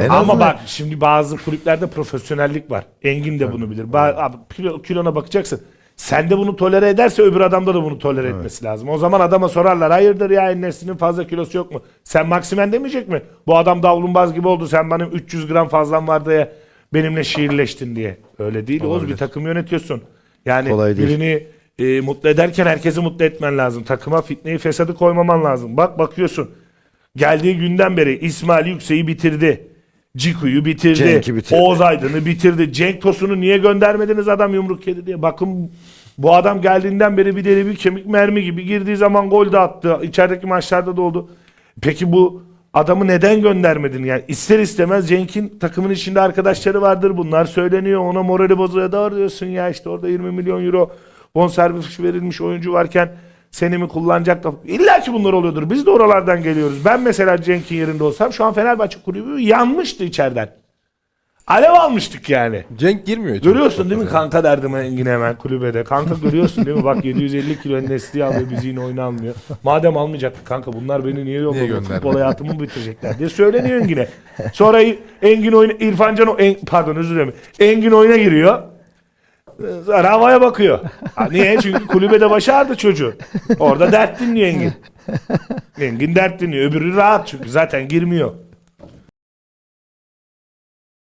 En Ama azından- bak şimdi bazı kulüplerde profesyonellik var. Engin de bunu bilir. Ba- abi, kilo, kilona bakacaksın. Sen de bunu tolere ederse öbür adamda da bunu tolere etmesi lazım. O zaman adama sorarlar. Hayırdır ya Enes'inin fazla kilosu yok mu? Sen Maksimen demeyecek mi? Bu adam davlumbaz gibi oldu. Sen benim 300 gram fazlam vardı ya benimle şiirleştin diye. Öyle değil. Oğuz bir takım yönetiyorsun. Yani Kolay değil. birini e, mutlu ederken herkesi mutlu etmen lazım. Takıma fitneyi fesadı koymaman lazım. Bak bakıyorsun. Geldiği günden beri İsmail Yüksek'i bitirdi. Ciku'yu bitirdi. Cenk'i bitirdi. Oğuz Aydın'ı bitirdi. Cenk Tosun'u niye göndermediniz adam yumruk yedi diye. Bakın bu adam geldiğinden beri bir deri bir kemik mermi gibi girdiği zaman gol de attı. İçerideki maçlarda da oldu. Peki bu adamı neden göndermedin? Yani ister istemez Cenk'in takımın içinde arkadaşları vardır. Bunlar söyleniyor. Ona morali bozuyor da diyorsun ya işte orada 20 milyon euro bonservis verilmiş oyuncu varken seni mi kullanacak da İlla ki bunlar oluyordur. Biz de oralardan geliyoruz. Ben mesela Cenk'in yerinde olsam şu an Fenerbahçe kulübü yanmıştı içeriden. Alev almıştık yani. Cenk girmiyor. hiç. Görüyorsun değil mi kanka derdim Engin hemen kulübede. Kanka görüyorsun değil mi? Bak 750 kilo Nesli'yi alıyor bizi yine oyuna almıyor. Madem almayacaktık kanka bunlar beni niye yolladı? Futbol hayatımı mı bitirecekler diye söyleniyor Engin'e. Sonra Engin oyuna, İrfan Can, o- En- pardon özür dilerim. Engin oyuna giriyor. Sonra havaya bakıyor. Ha, niye? Çünkü kulübede başı ağrıdı çocuğu. Orada dert dinliyor Engin. Engin dert dinliyor. Öbürü rahat çünkü zaten girmiyor.